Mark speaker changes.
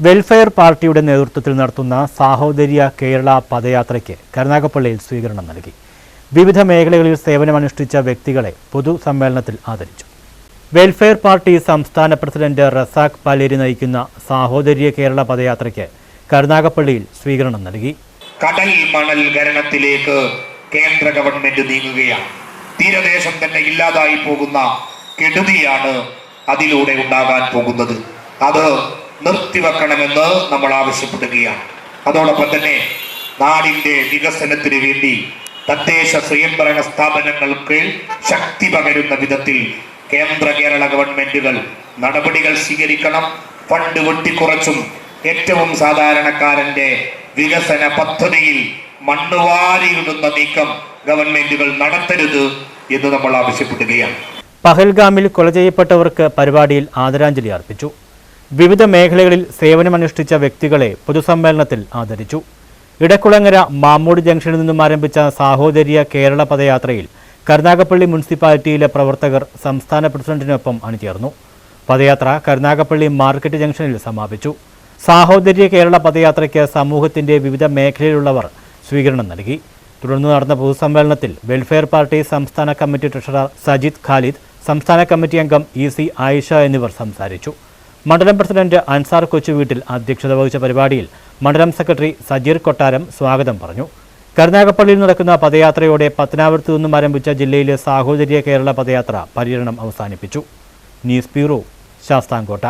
Speaker 1: Welfare പാർട്ടിയുടെ നേതൃത്വത്തിൽ നടത്തുന്ന സാഹോദര്യ കേരള പദയാത്രയ്ക്ക് കരുനാഗപ്പള്ളിയിൽ സ്വീകരണം നൽകി. വിവിധ മേഖലകളിൽ സേവനമനുഷ്ഠിച്ച വ്യക്തികളെ പൊതുസമ്മേളനത്തിൽ ആദരിച്ചു. വെൽഫെയർ പാർട്ടി സംസ്ഥാന പ്രസിഡന്റ് റസാഖ് പാലേരി നയിക്കുന്ന സാഹോദര്യ കേരള പദയാത്രയ്ക്ക് കരുനാഗപ്പള്ളിയിൽ സ്വീകരണം നൽകി.
Speaker 2: കടൽ മണൽ ഖനനത്തിലേക്ക് കേന്ദ്ര ഗവൺമെന്റ് നീങ്ങുകയാണ്. തീരദേശം തന്നെ ഇല്ലാതായി പോകുന്ന കെടുതിയാണ് അതിലൂടെ ഉണ്ടാകാൻ പോകുന്നത്. അത് നിർത്തിവെക്കണമെന്ന് നമ്മൾ ആവശ്യപ്പെടുകയാണ്. അതോടൊപ്പം തന്നെ നാടിന്റെ വികസനത്തിന് വേണ്ടി തദ്ദേശ സ്വയംഭരണ സ്ഥാപനങ്ങൾക്ക് ശക്തി പകരുന്ന വിധത്തിൽ കേന്ദ്ര കേരള ഗവൺമെന്റുകൾ നടപടികൾ സ്വീകരിക്കണം. ഫണ്ട് വെട്ടിക്കുറച്ചും ഏറ്റവും സാധാരണക്കാരന്റെ വികസന പദ്ധതിയിൽ മണ്ണുവാരിയിടുന്ന നീക്കം ഗവൺമെന്റുകൾ നടത്തരുത് എന്ന് നമ്മൾ ആവശ്യപ്പെടുകയാണ്.
Speaker 1: പഹൽഗാമിൽ കൊല ചെയ്യപ്പെട്ടവർക്ക് പരിപാടിയിൽ ആദരാഞ്ജലി അർപ്പിച്ചു. വിവിധ മേഖലകളിൽ സേവനമനുഷ്ഠിച്ച വ്യക്തികളെ പൊതുസമ്മേളനത്തിൽ ആദരിച്ചു. ഇടക്കുളങ്ങര മാമ്മൂട് ജംഗ്ഷനിൽ നിന്നും ആരംഭിച്ച സാഹോദര്യ കേരള പദയാത്രയിൽ കരുനാഗപ്പള്ളി മുനിസിപ്പാലിറ്റിയിലെ പ്രവർത്തകർ സംസ്ഥാന പ്രസിഡന്റിനൊപ്പം അണിചേർന്നു. പദയാത്ര കരുനാഗപ്പള്ളി മാർക്കറ്റ് ജംഗ്ഷനിൽ സമാപിച്ചു. സാഹോദര്യ കേരള പദയാത്രയ്ക്ക് സമൂഹത്തിന്റെ വിവിധ മേഖലയിലുള്ളവർ സ്വീകരണം നൽകി. തുടർന്ന് നടന്ന പൊതുസമ്മേളനത്തിൽ വെൽഫെയർ പാർട്ടി സംസ്ഥാന കമ്മിറ്റി ട്രഷറർ സജിദ് ഖാലിദ് സംസ്ഥാന കമ്മിറ്റി അംഗം ഇ സി ആയിഷ എന്നിവർ സംസാരിച്ചു. മണ്ഡലം പ്രസിഡന്റ് അൻസാർ കൊച്ചു വീട്ടിൽ അധ്യക്ഷത വഹിച്ച പരിപാടിയിൽ മണ്ഡലം സെക്രട്ടറി സജീർ കൊട്ടാരം സ്വാഗതം പറഞ്ഞു. കരുനാഗപ്പള്ളിയിൽ നടക്കുന്ന പദയാത്രയോടെ പത്തനാപുരത്തു നിന്നും ആരംഭിച്ച ജില്ലയിലെ സാഹോദര്യ കേരള പദയാത്ര പര്യടനം അവസാനിപ്പിച്ചു. News bureau Sasthamkotta.